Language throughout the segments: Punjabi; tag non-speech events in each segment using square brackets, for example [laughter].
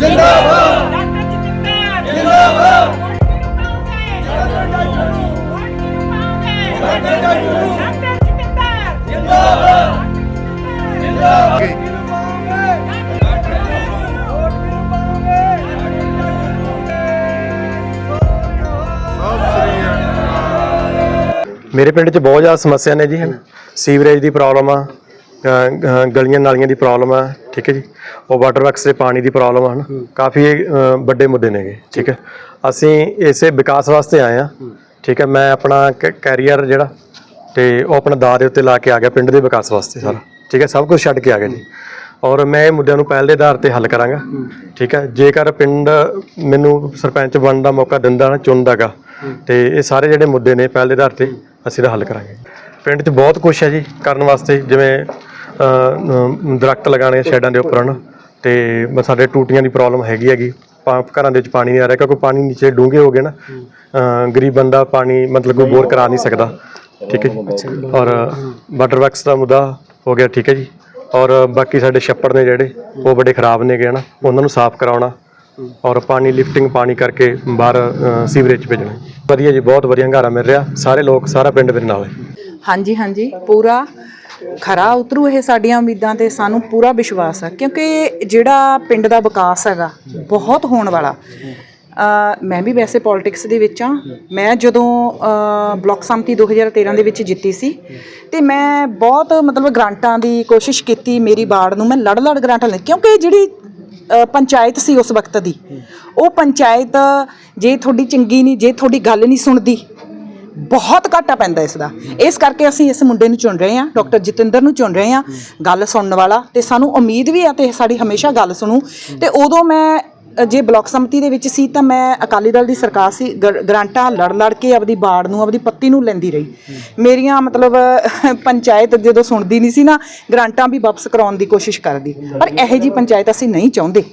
ਜਿੰਦਾਬਾਦ। ਡਾਕਟਰ ਜਿੰਦਾਬਾਦ। ਜਿੰਦਾਬਾਦ। ਮੇਰੇ ਪਿੰਡ 'ਚ ਬਹੁਤ ਜ਼ਿਆਦਾ ਸਮੱਸਿਆ ਨੇ ਜੀ ਹਨ ਸੀਵਰੇਜ ਦੀ ਪ੍ਰੋਬਲਮ ਆ ਅ, ਗਲੀਆਂ ਨਾਲੀਆਂ ਦੀ ਪ੍ਰੋਬਲਮ ਆ ਠੀਕ ਹੈ ਜੀ? ਉਹ ਵਾਟਰ ਵਰਕਸ ਦੇ ਪਾਣੀ ਦੀ ਪ੍ਰੋਬਲਮ ਆ ਹਨ? ਕਾਫੀ ਅ, ਵੱਡੇ ਮੁੱਦੇ ਨੇਗੇ ਠੀਕ ਹੈ? ਅਸੀਂ ਇਸੇ ਵਿਕਾਸ ਵਾਸਤੇ ਆਏ ਆ ਠੀਕ ਹੈ? ਮੈਂ ਆਪਣਾ ਕੈਰੀਅਰ ਜਿਹੜਾ ਤੇ ਉਹ ਆਪਣਾ ਦਾਅ ਦੇ ਉੱਤੇ ਲਾ ਕੇ ਆ ਗਿਆ ਪਿੰਡ ਦੇ ਵਿਕਾਸ ਵਾਸਤੇ ਸਾਰਾ ਠੀਕ ਹੈ? ਸਭ ਕੁਝ ਛੱਡ ਕੇ ਆ ਗਿਆ ਜੀ। ਔਰ ਮੈਂ ਇਹ ਮੁੱਦਿਆਂ ਨੂੰ ਪਹਿਲ ਦੇ ਆਧਾਰ ਤੇ ਹੱਲ ਕਰਾਂਗਾ ਠੀਕ ਹੈ? ਜੇਕਰ ਪਿੰਡ ਮੈਨੂੰ ਸਰਪੰਚ ਬਣਨ ਦਾ ਮੌਕਾ ਦਿੰਦਾ ਨਾ ਚੁਣਦਾਗਾ ਤੇ ਇਹ ਸਾਰੇ ਜਿਹੜੇ ਮੁੱਦੇ ਨੇ ਪਹਿਲ ਦੇ ਆਧਾਰ ਤੇ ਅਸੀਂ ਇਹਦਾ ਹੱਲ ਕਰਾਂਗੇ। ਪਿੰਡ 'ਚ ਬਹੁਤ ਕੁਝ ਹੈ ਜੀ ਕਰਨ ਵਾਸਤੇ ਜਿਵੇਂ ਦਰਖਤ ਲਗਾਣੇ ਸ਼ੈਡਾਂ ਦੇ ਉੱਪਰ ਹਨ ਤੇ ਸਾਡੇ ਟੂਟੀਆਂ ਦੀ ਪ੍ਰੋਬਲਮ ਹੈਗੀ ਹੈਗੀ। ਘਰਾਂ ਦੇ ਵਿੱਚ ਪਾਣੀ ਨਹੀਂ ਆ ਰਿਹਾ ਕਿਉਂਕਿ ਪਾਣੀ ਨੀਚੇ ਡੂੰਘੇ ਹੋ ਗਏ ਨਾ। ਗਰੀਬ ਬੰਦਾ ਪਾਣੀ ਮਤਲਬ ਕੋਈ ਬੋਰ ਕਰਾ ਨਹੀਂ ਸਕਦਾ। ਠੀਕ ਹੈ ਜੀ? ਔਰ ਵਾਟਰ ਵਰਕਸ ਦਾ ਮੁੱਦਾ ਹੋ ਗਿਆ ਠੀਕ ਹੈ ਜੀ। ਔਰ ਬਾਕੀ ਸਾਡੇ ਛੱਪੜ ਨੇ ਜਿਹੜੇ ਉਹ ਬੜੇ ਖਰਾਬ ਨੇਗੇ ਹਨਾ। ਉਹਨਾਂ ਨੂੰ ਸਾਫ਼ ਕਰਾਉਣਾ। ਔਰ ਪਾਣੀ ਲਿਫਟਿੰਗ ਪਾਣੀ ਕਰਕੇ ਬਾਹਰ ਸੀਵਰੇਜ ਭੇਜਣਾ। ਵਧੀਆ ਜੀ ਬਹੁਤ ਵਧੀਆ ਹੰਗਾਰਾ ਮਿਲ ਰਿਹਾ। ਸਾਰੇ ਲੋਕ ਸਾਰਾ ਪਿੰਡ ਮੇਰੇ ਨਾਲ ਹੈ। ਹਾਂਜੀ ਹਾਂਜੀ। ਪੂਰਾ ਖਰਾ ਉਤਰੂ ਇਹ ਸਾਡੀਆਂ ਉਮੀਦਾਂ ਤੇ ਸਾਨੂੰ ਪੂਰਾ ਵਿਸ਼ਵਾਸ ਹੈ ਕਿਉਂਕਿ ਜਿਹੜਾ ਪਿੰਡ ਦਾ ਵਿਕਾਸ ਹੈਗਾ ਬਹੁਤ ਹੋਣ ਵਾਲਾ। ਮੈਂ ਵੀ ਵੈਸੇ ਪੋਲਿਟਿਕਸ ਦੇ ਵਿੱਚ ਆ ਮੈਂ ਜਦੋਂ ਅ, ਬਲਾਕ ਸੰਮਤੀ 2013 ਦੇ ਵਿੱਚ ਜਿੱਤੀ ਸੀ ਤੇ ਮੈਂ ਬਹੁਤ ਮਤਲਬ ਗ੍ਰਾਂਟਾਂ ਦੀ ਕੋਸ਼ਿਸ਼ ਕੀਤੀ ਮੇਰੀ ਬਾੜ ਨੂੰ। ਮੈਂ ਲੜ ਲੜ ਗ੍ਰਾਂਟਾਂ ਲੈ ਕਿਉਂਕਿ ਜਿਹੜੀ ਪੰਚਾਇਤ ਸੀ ਉਸ ਵਕਤ ਦੀ ਉਹ ਪੰਚਾਇਤ ਜੇ ਤੁਹਾਡੀ ਚੰਗੀ ਨਹੀਂ ਜੇ ਤੁਹਾਡੀ ਗੱਲ ਨਹੀਂ ਸੁਣਦੀ ਬਹੁਤ ਘਾਟਾ ਪੈਂਦਾ ਇਸ ਦਾ ਇਸ ਕਰਕੇ ਅਸੀਂ ਇਸ ਮੁੰਡੇ ਨੂੰ ਚੁਣ ਰਹੇ ਹਾਂ ਡਾਕਟਰ ਜਤਿੰਦਰ ਨੂੰ ਚੁਣ ਰਹੇ ਹਾਂ ਗੱਲ ਸੁਣਨ ਵਾਲਾ। ਤੇ ਸਾਨੂੰ ਉਮੀਦ ਵੀ ਆ ਤੇ ਸਾਡੀ ਹਮੇਸ਼ਾ ਗੱਲ ਸੁਣੂ। ਤੇ ਉਦੋਂ ਮੈਂ ਜੇ ਬਲਾਕ ਸੰਮਤੀ ਦੇ ਵਿੱਚ ਸੀ ਤਾਂ ਮੈਂ ਅਕਾਲੀ ਦਲ ਦੀ ਸਰਕਾਰ ਸੀ। ਗਰ- ਗਰਾਂਟਾਂ ਲੜ ਲੜ ਕੇ ਆਪਦੀ ਬਾੜ ਨੂੰ ਆਪਦੀ ਪੱਤੀ ਨੂੰ ਲੈਂਦੀ ਰਹੀ। ਮੇਰੀਆਂ ਮਤਲਬ [laughs] ਪੰਚਾਇਤ ਜਦੋਂ ਸੁਣਦੀ ਨਹੀਂ ਸੀ ਨਾ ਗਰਾਂਟਾਂ ਵੀ ਵਾਪਸ ਕਰਾਉਣ ਦੀ ਕੋਸ਼ਿਸ਼ ਕਰਦੀ। ਪਰ ਇਹੋ ਜੀ ਪੰਚਾਇਤ ਅਸੀਂ ਨਹੀਂ ਚਾਹੁੰਦੇ।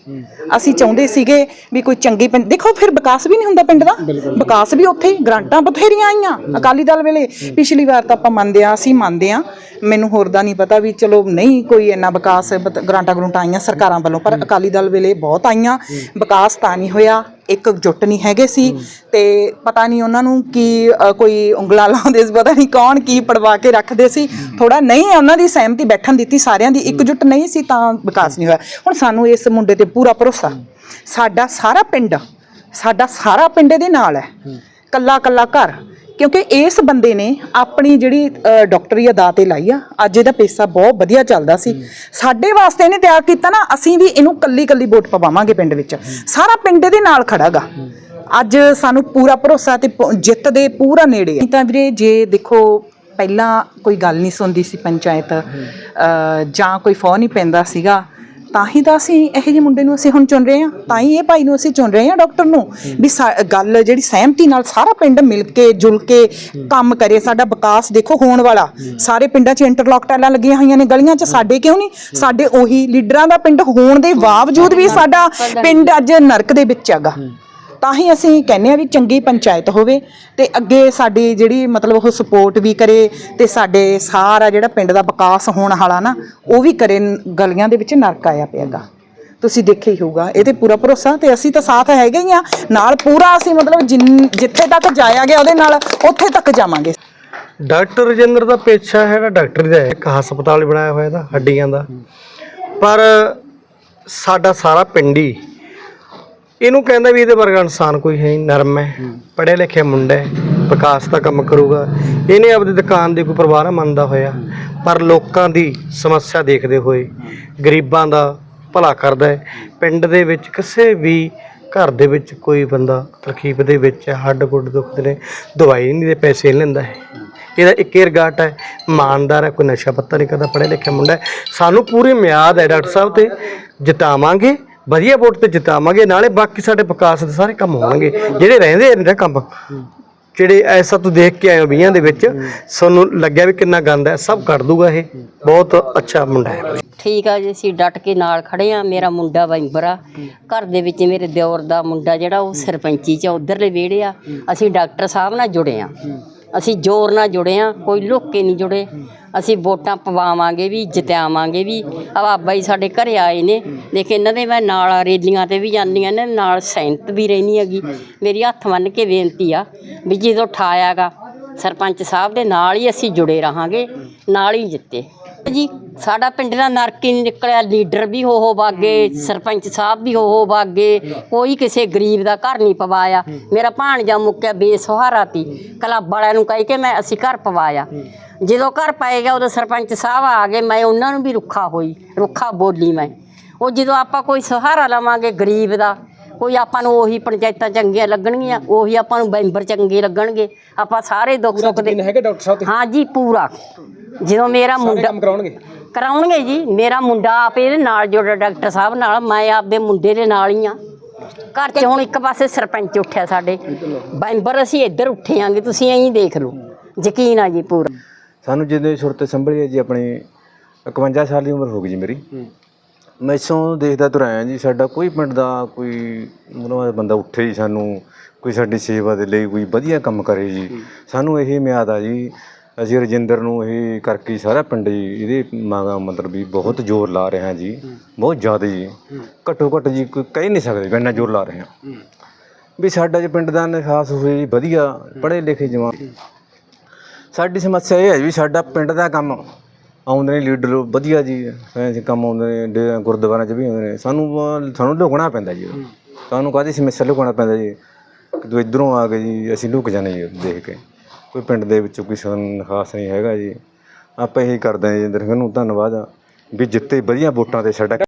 ਅਸੀਂ ਚਾਹੁੰਦੇ ਸੀਗੇ ਵੀ ਕੋਈ ਚੰਗੀ ਪੰ- ਦੇਖੋ ਫਿਰ ਵਿਕਾਸ ਵੀ ਨਹੀਂ ਹੁੰਦਾ ਪਿੰਡ ਦਾ। ਵਿਕਾਸ ਵੀ ਉੱਥੇ ਹੀ, ਗਰਾਂਟਾਂ ਬਥੇਰੀਆਂ ਆਈਆਂ ਅਕਾਲੀ ਦਲ ਵੇਲੇ। ਪਿਛਲੀ ਵਾਰ ਤਾਂ ਆਪਾਂ ਮੰਨਦੇ ਆ ਅਸੀਂ ਮੰਨਦੇ ਆ ਮੈਨੂੰ ਹੋਰ ਦਾ ਨਹੀਂ ਪਤਾ ਵੀ ਚਲੋ ਨਹੀਂ ਕੋਈ ਇੰਨਾ ਵਿਕਾਸ ਗਰਾਂਟਾਂ ਗਰੂੰਟਾਂ ਆਈਆਂ ਸਰਕਾਰਾਂ ਵੱਲੋਂ ਪਰ ਅਕਾਲੀ ਦਲ ਵੇਲੇ ਬਹੁਤ ਆਈਆਂ। ਵਿਕਾਸ ਤਾਂ ਨਹੀਂ ਹੋਇਆ ਇੱਕ ਜੁੱਟ ਨਹੀਂ ਹੈਗੇ ਸੀ ਤੇ ਪਤਾ ਨਹੀਂ ਉਹਨਾਂ ਨੂੰ ਕੀ ਅ, ਕੋਈ ਉਂਗਲਾਂ ਲਾਉਂਦੇ ਸੀ ਪਤਾ ਨਹੀਂ ਕੌਣ ਕੀ ਪੜਵਾ ਕੇ ਰੱਖਦੇ ਸੀ। ਥੋੜਾ ਨਹੀਂ ਉਹਨਾਂ ਦੀ ਸਹਿਮਤੀ ਬੈਠਣ ਦਿੱਤੀ ਸਾਰਿਆਂ ਦੀ ਇੱਕਜੁੱਟ ਨਹੀਂ ਸੀ ਤਾਂ ਵਿਕਾਸ ਨਹੀਂ ਹੋਇਆ। ਹੁਣ ਸਾਨੂੰ ਇਸ ਮੁੰਡੇ ਤੇ ਪੂਰਾ ਭਰੋਸਾ। ਸਾਡਾ ਸਾਰਾ ਪਿੰਡ ਸਾਡਾ ਸਾਰਾ ਪਿੰਡ ਦੇ ਨਾਲ ਹੈ। ਕੱਲਾ ਕੱਲਾ ਘਰ। ਕਿਉਂਕਿ ਇਸ ਬੰਦੇ ਨੇ ਆਪਣੀ ਜਿਹੜੀ ਡਾਕਟਰੀ ਅਦਾ ਤੇ ਲਾਈ ਆ। ਅੱਜ ਇਹਦਾ ਪੈਸਾ ਬਹੁਤ ਵਧੀਆ ਚੱਲਦਾ ਸੀ। ਸਾਡੇ ਵਾਸਤੇ ਇਹਨੇ ਤਿਆਰ ਕੀਤਾ ਨਾ ਅਸੀਂ ਵੀ ਇਹਨੂੰ ਕੱਲੀ ਕੱਲੀ ਵੋਟ ਪਵਾਵਾਂਗੇ ਪਿੰਡ ਵਿੱਚ। ਸਾਰਾ ਪਿੰਡ ਦੇ ਨਾਲ ਖੜਾਗਾ। ਅੱਜ ਸਾਨੂੰ ਪੂਰਾ ਭਰੋਸਾ ਤੇ ਜਿੱਤ ਦੇ ਪੂਰਾ ਨੇੜੇ ਤਾਂ ਵੀਰੇ ਜੇ ਦੇਖੋ ਪਹਿਲਾਂ ਕੋਈ ਗੱਲ ਨਹੀਂ ਸੁਣਦੀ ਸੀ ਪੰਚਾਇਤ ਜਾਂ ਕੋਈ ਫੌ ਨਹੀਂ ਪੈਂਦਾ ਸੀਗਾ ਤਾਂ ਹੀ ਤਾਂ ਅਸੀਂ ਇਹੋ ਜਿਹੇ ਮੁੰਡੇ ਨੂੰ ਅਸੀਂ ਹੁਣ ਚੁਣ ਰਹੇ ਹਾਂ। ਤਾਂ ਹੀ ਇਹ ਭਾਈ ਨੂੰ ਅਸੀਂ ਚੁਣ ਰਹੇ ਹਾਂ ਡਾਕਟਰ ਨੂੰ ਵੀ ਸਾ- ਗੱਲ ਜਿਹੜੀ ਸਹਿਮਤੀ ਨਾਲ ਸਾਰਾ ਪਿੰਡ ਮਿਲ ਕੇ ਜੁਲ ਕੇ ਕੰਮ ਕਰੇ। ਸਾਡਾ ਵਿਕਾਸ ਦੇਖੋ ਹੋਣ ਵਾਲਾ। ਸਾਰੇ ਪਿੰਡਾਂ 'ਚ ਇੰਟਰਲੌਕ ਟੈਲਾਂ ਲੱਗੀਆਂ ਹੋਈਆਂ ਨੇ ਗਲੀਆਂ 'ਚ। ਸਾਡੇ ਕਿਉਂ ਨਹੀਂ? ਸਾਡੇ ਉਹੀ ਲੀਡਰਾਂ ਦਾ ਪਿੰਡ ਹੋਣ ਦੇ ਬਾਵਜੂਦ ਵੀ ਸਾਡਾ ਪਿੰਡ ਅੱਜ ਨਰਕ ਦੇ ਵਿੱਚ ਹੈਗਾ। ਤਾਂ ਹੀ ਅਸੀਂ ਕਹਿੰਦੇ ਆ ਵੀ ਚੰਗੀ ਪੰਚਾਇਤ ਹੋਵੇ ਤੇ ਅੱਗੇ ਸਾਡੀ ਜਿਹੜੀ ਮਤਲਬ ਉਹ ਸਪੋਰਟ ਵੀ ਕਰੇ ਤੇ ਸਾਡੇ ਸਾਰਾ ਜਿਹੜਾ ਪਿੰਡ ਦਾ ਵਿਕਾਸ ਹੋਣ ਵਾਲਾ ਨਾ, ਉਹ ਵੀ ਕਰੇ, ਗਲੀਆਂ ਦੇ ਵਿੱਚ ਨਰਕ ਆਇਆ ਪਿਆਗਾ ਤੁਸੀਂ ਦੇਖਿਆ ਹੀ ਹੋਊਗਾ, ਇਹ ਤੇ ਪੂਰਾ ਭਰੋਸਾ ਤੇ ਅਸੀਂ ਤਾਂ ਸਾਥ ਹੈਗੇ ਹੀ ਆ ਨਾਲ ਪੂਰਾ ਅਸੀਂ ਮਤਲਬ ਜਿੰਨ- ਜਿੱਥੇ ਤੱਕ ਜਾਇਆ ਗਿਆ ਉਹਦੇ ਨਾਲ, ਉੱਥੇ ਤੱਕ ਜਾਵਾਂਗੇ। ਡਾਕਟਰ ਰਜਿੰਦਰ ਦਾ ਪੇਸ਼ਾ ਹੈਗਾ, ਡਾਕਟਰੀ ਦਾ ਇੱਕ ਹਸਪਤਾਲ ਬਣਾਇਆ ਹੋਇਆ ਇਹਦਾ ਹੱਡੀਆਂ ਦਾ। ਪਰ ਸਾਡਾ ਸਾਰਾ ਪਿੰਡ ਹੀ ਇਹਨੂੰ ਕਹਿੰਦਾ ਵੀ ਇਹਦੇ ਵਰਗਾ ਇਨਸਾਨ ਕੋਈ ਹੈ ਨਹੀਂ ਨਰਮ ਹੈ ਪੜ੍ਹਿਆ ਲਿਖਿਆ ਮੁੰਡਾ ਹੈ ਵਿਕਾਸ ਦਾ ਕੰਮ ਕਰੂਗਾ। ਇਹਨੇ ਆਪਣੀ ਦੁਕਾਨ ਦੀ ਕੋਈ ਪਰਵਾਹ ਨਾ ਮੰਨਦਾ ਹੋਇਆ ਪਰ ਲੋਕਾਂ ਦੀ ਸਮੱਸਿਆ ਦੇਖਦੇ ਹੋਏ ਗਰੀਬਾਂ ਦਾ ਭਲਾ ਕਰਦਾ ਹੈ। ਪਿੰਡ ਦੇ ਵਿੱਚ ਕਿਸੇ ਵੀ ਘਰ ਦੇ ਵਿੱਚ ਕੋਈ ਬੰਦਾ ਤਕਲੀਫ ਦੇ ਵਿੱਚ ਹੈ, ਹੱਡ ਗੁੱਡ ਦੁਖਦੇ ਨੇ ਦਵਾਈ ਨਹੀਂ ਦੇ ਪੈਸੇ ਨਹੀਂ ਲੈਂਦਾ ਹੈ। ਇਹਦਾ ਇੱਕ ਏਅਰਗਾਟ ਹੈ ਇਮਾਨਦਾਰ ਹੈ ਕੋਈ ਨਸ਼ਾ ਪੱਤਾ ਨਹੀਂ ਕਰਦਾ ਪੜ੍ਹਿਆ ਲਿਖਿਆ ਮੁੰਡਾ ਹੈ। ਸਾਨੂੰ ਪੂਰੀ ਮਿਆਦ ਹੈ ਡਾਕਟਰ ਸਾਹਿਬ ਤੇ ਜਿਤਾਵਾਂਗੇ। ਵਧੀਆ ਵੋਟ ਤੇ ਜਿਤਾਵਾਂਗੇ, ਨਾਲੇ ਬਾਕੀ ਸਾਡੇ ਵਿਕਾਸ ਦੇ ਸਾਰੇ ਕੰਮ ਹੋਣਗੇ। ਜਿਹੜੇ ਰਹਿੰਦੇ ਨੇ ਕੰਮ। ਜਿਹੜੇ ਐਸਾ ਤੂੰ ਦੇਖ ਕੇ ਆਏ ਹੋ ਵੀਆਂ ਦੇ ਵਿੱਚ ਤੁਹਾਨੂੰ ਲੱਗਿਆ ਵੀ ਕਿੰਨਾ ਗੰਦ ਹੈ, ਸਭ ਕੱਢ ਦੂਗਾ ਇਹ। ਬਹੁਤ ਅੱਛਾ ਮੁੰਡਾ ਹੈ। ਠੀਕ ਆ ਜੀ, ਅਸੀਂ ਡਟ ਕੇ ਨਾਲ ਖੜੇ ਆ। ਮੇਰਾ ਮੁੰਡਾ ਮੈਂਬਰ ਆ। ਘਰ ਦੇ ਵਿੱਚ ਮੇਰੇ ਦਿਓਰ ਦਾ ਮੁੰਡਾ ਜਿਹੜਾ ਉਹ ਸਰਪੰਚੀ ਚ ਉਧਰਲੇ ਵਿਹੜੇ ਆ। ਅਸੀਂ ਡਾਕਟਰ ਸਾਹਿਬ ਨਾਲ ਜੁੜੇ ਆ। ਅਸੀਂ ਜ਼ੋਰ ਨਾਲ ਜੁੜੇ ਆ ਕੋਈ ਲੁੱਕ ਕੇ ਨਹੀਂ ਜੁੜੇ। ਅਸੀਂ ਵੋਟਾਂ ਪਵਾਵਾਂਗੇ ਵੀ, ਜਿਤਾਵਾਂਗੇ ਵੀ। ਆ ਬਾਬਾ ਜੀ ਸਾਡੇ ਘਰੇ ਆਏ ਨੇ। ਦੇਖ ਇਹਨਾਂ ਦੇ ਮੈਂ ਨਾਲ ਰੇਲੀਆਂ ਤੇ ਵੀ ਜਾਂਦੀਆਂ ਨੇ, ਨਾਲ ਸੈਂਤ ਵੀ ਰਹਿਣੀ ਹੈਗੀ। ਮੇਰੀ ਹੱਥ ਮੰਨ ਕੇ ਬੇਨਤੀ ਆ ਵੀ ਜਦੋਂ ਠਾਇਆਗਾ ਸਰਪੰਚ ਸਾਹਿਬ ਦੇ ਨਾਲ ਹੀ ਅਸੀਂ ਜੁੜੇ ਰਹਾਂਗੇ, ਨਾਲ ਹੀ ਜਿੱਤੇ। ਜੀ ਸਾਡਾ ਪਿੰਡ ਦਾ ਨਰਕ ਹੀ ਨਹੀਂ ਨਿਕਲਿਆ ਲੀਡਰ ਵੀ ਹੋ ਹੋ ਬਾਗੇ ਸਰਪੰਚ ਸਾਹਿਬ ਵੀ ਹੋ ਹੋ ਬਾਗੇ ਕੋਈ ਕਿਸੇ ਗਰੀਬ ਦਾ ਘਰ ਨਹੀਂ ਪਵਾਇਆ। ਮੇਰਾ ਭਾਣਜਾ ਮੁੱਕਿਆ ਬੇਸਹਾਰਾ ਤੀ। ਕਲੱਬ ਵਾਲਿਆਂ ਨੂੰ ਕਹਿ ਕੇ ਮੈਂ ਅਸੀਂ ਘਰ ਪਵਾਇਆ। ਜਦੋਂ ਘਰ ਪਾਏ ਗਿਆ ਉਦੋਂ ਸਰਪੰਚ ਸਾਹਿਬ ਆ ਗਏ ਮੈਂ ਉਹਨਾਂ ਨੂੰ ਵੀ ਰੁੱਖਾ ਹੋਈ ਰੁੱਖਾ ਬੋਲੀ ਮੈਂ। ਉਹ ਜਦੋਂ ਆਪਾਂ ਕੋਈ ਸਹਾਰਾ ਲਵਾਂਗੇ ਗਰੀਬ ਦਾ ਕੋਈ ਆਪਾਂ ਨੂੰ ਉਹੀ ਪੰਚਾਇਤਾਂ ਚੰਗੀਆਂ ਲੱਗਣਗੀਆਂ ਉਹੀ ਆਪਾਂ ਨੂੰ ਮੈਂਬਰ ਚੰਗੇ ਲੱਗਣਗੇ। ਆਪਾਂ ਸਾਰੇ ਦੁੱਖ ਸੁੱਖ ਦੇ ਹੈਗੇ ਡਾਕਟਰ ਸਾਹਿਬ ਤੇ? ਹਾਂ ਜੀ ਪੂਰਾ। ਜਦੋਂ ਮੇਰਾ ਮੁੰਡਾ ਕੰਮ ਕਰਾਉਣਗੇ? ਕਰਾਉਣਗੇ ਜੀ। ਮੇਰਾ ਮੁੰਡਾ ਆਪ ਇਹਦੇ ਨਾਲ ਜੁੜਿਆ ਡਾਕਟਰ ਸਾਹਿਬ ਨਾਲ। ਮੈਂ ਆਪਦੇ ਮੁੰਡੇ ਦੇ ਨਾਲ ਹੀ ਆ। ਘਰ 'ਚ ਹੁਣ ਇੱਕ ਪਾਸੇ ਸਰਪੰਚ ਉੱਠਿਆ ਸਾਡੇ। ਮੈਂਬਰ ਅਸੀਂ ਇੱਧਰ ਉੱਠੇ ਆਂਗੇ ਤੁਸੀਂ ਐਂ ਦੇਖ ਲਓ। ਯਕੀਨ ਆ ਜੀ ਪੂਰਾ। ਸਾਨੂੰ ਜਦੋਂ ਇਹ ਸੁਰਤ ਸੰਭਲੀ ਹੈ ਜੀ ਆਪਣੀ 51 ਸਾਲ ਦੀ ਉਮਰ ਹੋ ਗਈ ਜੀ ਮੇਰੀ। ਮੈਂ ਇਸੋਂ ਦੇਖਦਾ ਤੁਰ ਆਇਆ ਜੀ ਸਾਡਾ ਕੋਈ ਪਿੰਡ ਦਾ ਕੋਈ ਮਨੋਂ ਬੰਦਾ ਉੱਠੇ ਜੀ ਸਾਨੂੰ ਕੋਈ ਸਾਡੀ ਸੇਵਾ ਦੇ ਲਈ ਕੋਈ ਵਧੀਆ ਕੰਮ ਕਰੇ ਜੀ। ਸਾਨੂੰ ਇਹ ਮਿਆਦ ਆ ਜੀ ਅਸੀਂ ਰਜਿੰਦਰ ਨੂੰ ਇਹ ਕਰਕੇ ਸਾਰਾ ਪਿੰਡ ਜੀ ਇਹਦੇ ਮੰਗਾ ਮਤਲਬ ਵੀ ਬਹੁਤ ਜ਼ੋਰ ਲਾ ਰਹੇ ਹਾਂ ਜੀ। ਬਹੁਤ ਜ਼ਿਆਦਾ ਜੀ। ਘੱਟੋ ਘੱਟ ਜੀ ਕੋਈ ਕਹਿ ਨਹੀਂ ਸਕਦੇ ਵੀ ਇੰਨਾ ਜ਼ੋਰ ਲਾ ਰਹੇ ਹਾਂ। ਵੀ ਸਾਡਾ ਜੇ ਪਿੰਡ ਦਾ ਨਿਖਾਸ ਹੋਵੇ ਜੀ ਵਧੀਆ ਪੜ੍ਹੇ ਲਿਖੇ ਜਵਾਨ। ਸਾਡੀ ਸਮੱਸਿਆ ਇਹ ਹੈ ਵੀ ਸਾਡਾ ਪਿੰਡ ਦਾ ਕੰਮ ਆਉਂਦੇ ਨੇ ਲੀਡਰ ਵਧੀਆ ਜੀ ਸਾਇੰਸ ਕੰਮ ਆਉਂਦੇ ਨੇ ਗੁਰਦੁਆਰਿਆਂ 'ਚ ਵੀ ਆਉਂਦੇ ਨੇ ਸਾਨੂੰ ਸਾਨੂੰ ਲੁਕਣਾ ਪੈਂਦਾ ਜੀ। ਸਾਨੂੰ ਕਾਹਦੀ ਸਮੱਸਿਆ ਲੁਕਣਾ ਪੈਂਦਾ ਜੀ? ਕਿ ਤੂੰ ਇਧਰੋਂ ਆ ਕੇ ਜੀ ਅਸੀਂ ਲੁਕ ਜਾਂਦੇ ਜੀ ਦੇਖ ਕੇ। ਕੋਈ ਪਿੰਡ ਦੇ ਵਿੱਚੋਂ ਕੋਈ ਸਾਨੂੰ ਖਾਸ ਨਹੀਂ ਹੈਗਾ ਜੀ। ਆਪਾਂ ਇਹੀ ਕਰਦੇ ਹਾਂ ਜੀ ਇੰਦਰ ਸਿੰਘ ਨੂੰ ਧੰਨਵਾਦ ਵੀ ਜਿੱਤੇ ਵਧੀਆ ਵੋਟਾਂ ਤੇ ਸਾਡਾ